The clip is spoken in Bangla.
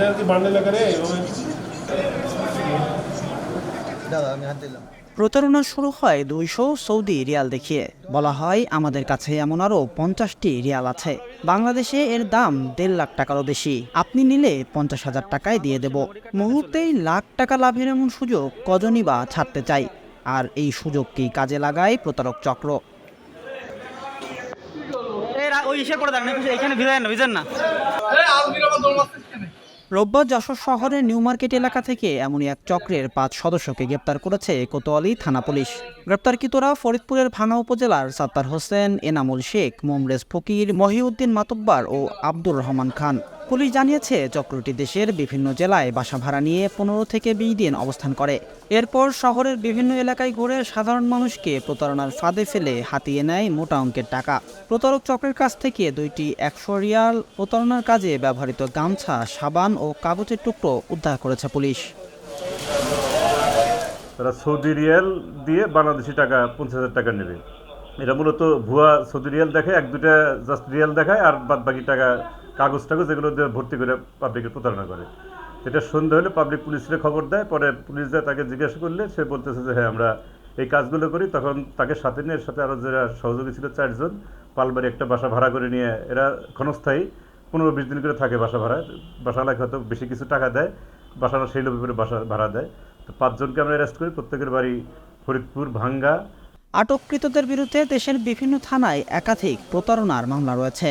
এটা কি বান্ডেল আকারে দাদা আমি হাত দিলাম প্রতারণা শুরু হয় দুইশো সৌদি রিয়াল দেখিয়ে। বলা হয় আমাদের কাছে এমন আরও পঞ্চাশটি রিয়াল আছে। বাংলাদেশে এর দাম দেড় লাখ টাকারও বেশি। আপনি নিলে পঞ্চাশ হাজার টাকায় দিয়ে দেব। মুহূর্তেই লাখ টাকা লাভের এমন সুযোগ কজনই বা ছাড়তে চাই আর এই সুযোগকেই কাজে লাগায় প্রতারক চক্র। ওই ইসে করে দেন এখানে ভিজেন না ভিজেন না। রোববার যশোর শহরের নিউ মার্কেট এলাকা থেকে এমনই এক চক্রের পাঁচ সদস্যকে গ্রেপ্তার করেছে কোতোয়ালি থানা পুলিশ। গ্রেপ্তারকৃতরা ফরিদপুরের ভাঙা উপজেলার সাত্তার হোসেন, এনামুল শেখ, মোমরেজ ফকির, মহিউদ্দিন মাতব্বার ও আব্দুর রহমান খান। পুলিশ জানিয়েছে, চক্রটি দেশের বিভিন্ন জেলায় বাসা ভাড়া নিয়ে পনেরো থেকে বিশ দিন অবস্থান করে। এরপর শহরের বিভিন্ন এলাকায় ঘুরে সাধারণ মানুষকে প্রতারণার ফাঁদে ফেলে হাতিয়ে নেয় মোটা অঙ্কের টাকা। প্রতারক চক্রের কাছ থেকে দুইটি একশো রিয়াল প্রতারণার কাজে ব্যবহৃত গামছা, সাবান ও কাগজের টুকরো উদ্ধার করেছে পুলিশ। তারা সৌদি রিয়াল দিয়ে বাংলাদেশি টাকা, পঞ্চাশ হাজার টাকা নেবে। এটা মূলত ভুয়া সৌদি রিয়াল দেখে এক দুটা জাস্ট রিয়াল দেখায় আর বাদ বাকি টাকা কাগজ টাগজ এগুলো ভর্তি করে পাবলিকের প্রতারণা করে। এটা সন্ধ্যা হলে পাবলিক পুলিশে খবর দেয়, পরে পুলিশ যায় তাকে জিজ্ঞাসা করলে সে বলতেছে যে হ্যাঁ আমরা এই কাজগুলো করি। তখন তাকে সাথে নিয়ে, এর সাথে আরও যারা সহযোগী ছিল চারজন, পালবাড়ি একটা বাসা ভাড়া করে নিয়ে, এরা ক্ষণস্থায়ী, পনেরো বিশ দিন করে থাকে বাসা ভাড়া বাসা লাগে হয়তো বেশি কিছু টাকা দেয় বাসাটা সেই লোভে করে বাসা ভাড়া দেয়। তো পাঁচজনকে আমরা অ্যারেস্ট করি, প্রত্যেকের বাড়ি ফরিদপুর, ভাঙ্গা। আটককৃতদের বিরুদ্ধে দেশের বিভিন্ন থানায় একাধিক প্রতারণার মামলা রয়েছে।